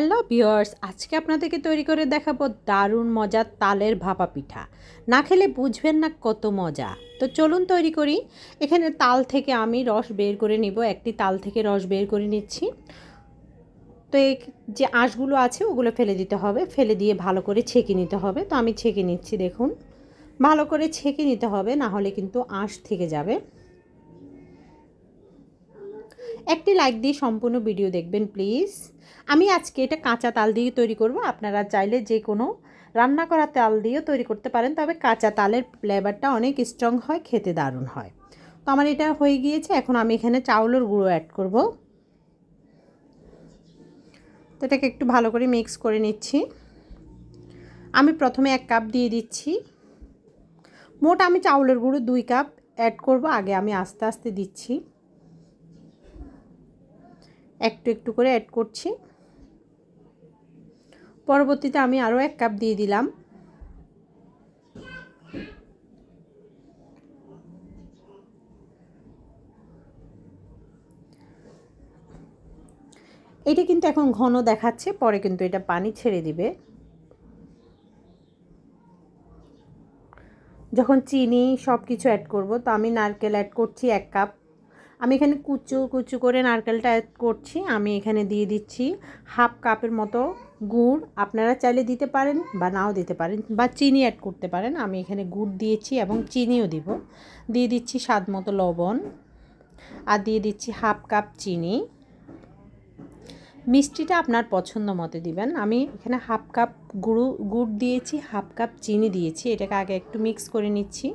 Hello viewers আজকে আপনাদেরকে তৈরি করে দেখাবো দারুণ মজার তালের ভাপা পিঠা। না খেলে বুঝবেন না কত মজা। তো চলুন তৈরি করি। এখানে তাল থেকে আমি রস বের করে নিব, একটি তাল থেকে রস বের করে নিচ্ছি। তো এই যে আঁশগুলো আছে, ওগুলো ফেলে দিতে হবে। ফেলে দিয়ে ভালো করে ছেঁকে নিতে হবে। তো আমি ছেঁকে নিচ্ছি, দেখুন। ভালো করে ছেঁকে নিতে হবে, না হলে কিন্তু আঁশ থেকে যাবে। একটি লাইক দিয়ে সম্পূর্ণ ভিডিও দেখবেন প্লিজ আমি আজকে এটা কাঁচা তাল দিয়ে তৈরি করব। আপনারা চাইলে যে কোনো রান্না করা তাল দিয়েও তৈরি করতে পারেন, তবে কাঁচা তালের ফ্লেভারটা অনেক স্ট্রং হয়, খেতে দারুণ হয়। তো আমার এটা হয়ে গিয়েছে, এখন আমি এখানে চাউলের গুঁড়ো অ্যাড করব। তো এটাকে একটু ভালো করে মিক্স করে নিচ্ছি। আমি প্রথমে এক কাপ দিয়ে দিচ্ছি। মোট আমি চাউলের গুঁড়ো দুই কাপ অ্যাড করব, আগে আমি আস্তে আস্তে দিচ্ছি। একটু একটু করে অ্যাড করছি। পরবর্তীতে আমি আরও এক কাপ দিয়ে দিলাম। এটা কিন্তু এখন ঘন দেখাচ্ছে, পরে কিন্তু এটা পানি ছেড়ে দিবে। যখন চিনি সব কিছু অ্যাড করব, তো আমি নারকেল অ্যাড করছি এক কাপ আমি এখানে কুচু কুচু করে নারকেলটা অ্যাড করছি। আমি এখানে দিয়ে দিচ্ছি হাফ কাপের মতো গুড়। আপনারা চাইলে দিতে পারেন বা নাও দিতে পারেন বা চিনি অ্যাড করতে পারেন। আমি এখানে গুড় দিয়েছি এবং চিনিও দিব। দিয়ে দিচ্ছি স্বাদ মতো লবণ। আর দিয়ে দিচ্ছি হাফ কাপ চিনি। মিষ্টিটা আপনার পছন্দ মতো দিবেন। আমি এখানে হাফ কাপ গুঁড়ো, গুড় দিয়েছি, হাফ কাপ চিনি দিয়েছি। এটাকে আগে একটু মিক্স করে নিচ্ছি।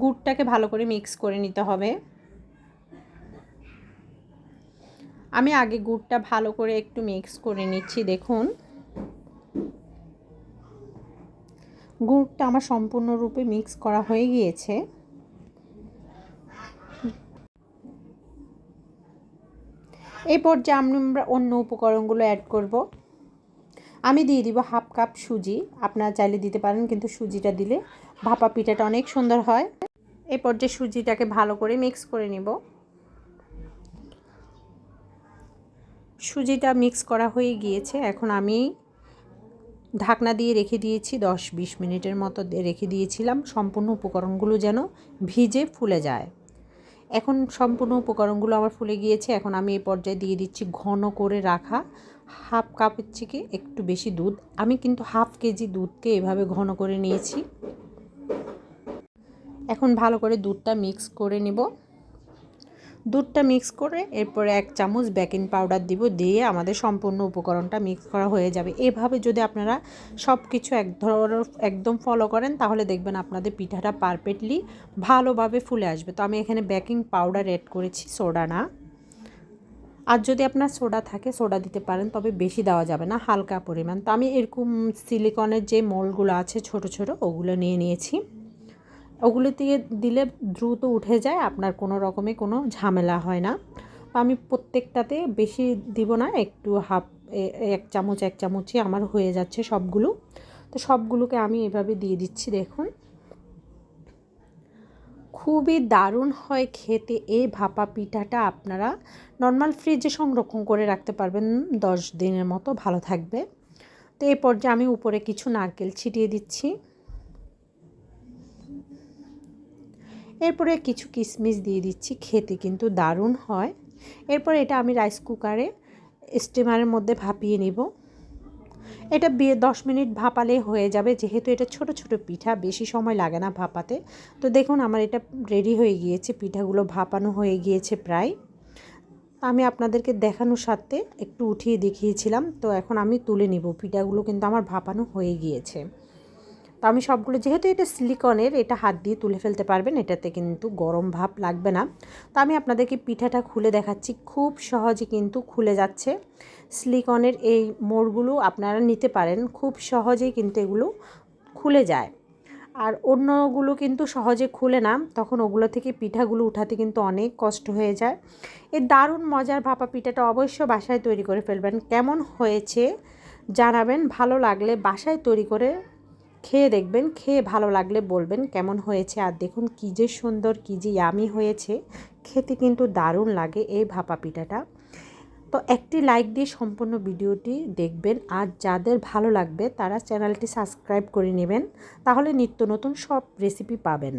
গুড়টাকে ভালো করে মিক্স করে নিতে হবে। আমি আগে গুড়টা ভালো করে একটু মিক্স করে নিচ্ছি, দেখুন। গুড়টা আমার সম্পূর্ণরূপে মিক্স করা হয়ে গিয়েছে। এই পর্যায়ে আমরা অন্য উপকরণগুলো অ্যাড করব। আমি দিয়ে দিব হাফ কাপ সুজি, আপনারা চাইলে দিতে পারেন, কিন্তু সুজিটা দিলে ভাপা পিঠাটা অনেক সুন্দর হয়। এই পর্যায়ে সুজিটাকে ভালো করে মিক্স করে নিব। সুজিটা মিক্স করা হয়ে গিয়েছে। এখন আমি ঢাকনা দিয়ে রেখে দিয়েছি, দশ বিশ মিনিটের মতো রেখে দিয়েছিলাম। সম্পূর্ণ উপকরণগুলো যেন ভিজে ফুলে যায়। এখন সম্পূর্ণ উপকরণগুলো আমার ফুলে গিয়েছে। এখন আমি এই পর্যায়ে দিয়ে দিচ্ছি ঘন করে রাখা হাফ কাপের থেকে একটু বেশি দুধ। আমি কিন্তু হাফ কেজি দুধকে এভাবে ঘন করে নিয়েছি। এখন ভালো করে দুধটা মিক্স করে নিব। দুধটা মিক্স করে এরপরে এক চামচ বেকিং পাউডার দিব দিয়ে আমাদের সম্পূর্ণ উপকরণটা মিক্স করা হয়ে যাবে। এভাবে যদি আপনারা সব কিছু এক ধরনের, একদম ফলো করেন, তাহলে দেখবেন আপনাদের পিঠাটা পারফেক্টলি ভালোভাবে ফুলে আসবে। তো আমি এখানে বেকিং পাউডার অ্যাড করেছি সোডা না। আর যদি আপনার সোডা থাকে সোডা দিতে পারেন, তবে বেশি দেওয়া যাবে না, হালকা পরিমাণ। তো আমি এরকম সিলিকনের যে মোলগুলো আছে, ছোট ছোট, ওগুলো নিয়ে নিয়েছি। ওগুলো দিয়ে দিলে দ্রুত উঠে যায়, আপনার কোনো রকমে কোনো ঝামেলা হয় না। আমি প্রত্যেকটাতে বেশি দিব না, একটু হাফ এক চামচ, এক চামচই আমার হয়ে যাচ্ছে সবগুলো। তো সবগুলোকে আমি এভাবে দিয়ে দিচ্ছি, দেখুন। খুবই দারুণ হয় খেতে এই ভাপা পিঠাটা আপনারা নর্মাল ফ্রিজে সংরক্ষণ করে রাখতে পারবেন দশ দিনের মতো, ভালো থাকবে। তো এই পর্যায়ে আমি উপরে কিছু নারকেল ছিটিয়ে দিচ্ছি। এরপরে কিছু কিশমিশ দিয়ে দিচ্ছি, খেতে কিন্তু দারুণ হয়। এরপর এটা আমি রাইস কুকারে স্টিমারের মধ্যে ভাপিয়ে নিব। এটা বিয়ে দশ মিনিট ভাপালে হয়ে যাবে, যেহেতু এটা ছোট ছোট পিঠা, বেশি সময় লাগে না ভাপাতে। তো দেখুন আমার এটা রেডি হয়ে গিয়েছে, পিঠাগুলো ভাপানো হয়ে গিয়েছে প্রায়। আমি আপনাদেরকে দেখানোর সাথে একটু উঠিয়ে দেখিয়েছিলাম, তো এখন আমি তুলে নিব, পিঠাগুলো কিন্তু আমার ভাপানো হয়ে গিয়েছে। তো আমি সবগুলো, যেহেতু এটা সিলিকনের, এটা হাত দিয়ে তুলে ফেলতে পারবেন, এটাতে কিন্তু গরম ভাব লাগবে না। তো আমি আপনাদেরকে পিঠাটা খুলে দেখাচ্ছি, খুব সহজে কিন্তু খুলে যাচ্ছে। সিলিকনের এই মোড়গুলো আপনারা নিতে পারেন, খুব সহজেই কিন্তু এগুলো খুলে যায়। আর অন্যগুলো কিন্তু সহজে খুলে না, তখন ওগুলো থেকে পিঠাগুলো উঠাতে কিন্তু অনেক কষ্ট হয়ে যায়। এই দারুণ মজার ভাপা পিঠাটা অবশ্য বাসায় তৈরি করে ফেলবেন, কেমন হয়েছে জানাবেন, ভালো লাগলে বাসায় তৈরি করে খেয়ে দেখবেন, খেয়ে ভালো লাগলে বলবেন কেমন হয়েছে আর দেখুন কী যে সুন্দর, কী যে ইয়ামি হয়েছে। খেতে কিন্তু দারুণ লাগে এই ভাপা পিঠাটা। তো একটি লাইক দিয়ে সম্পূর্ণ ভিডিওটি দেখবেন আর যাদের ভালো লাগবে তারা চ্যানেলটি সাবস্ক্রাইব করে নেবেন, তাহলে নিত্য নতুন সব রেসিপি পাবেন।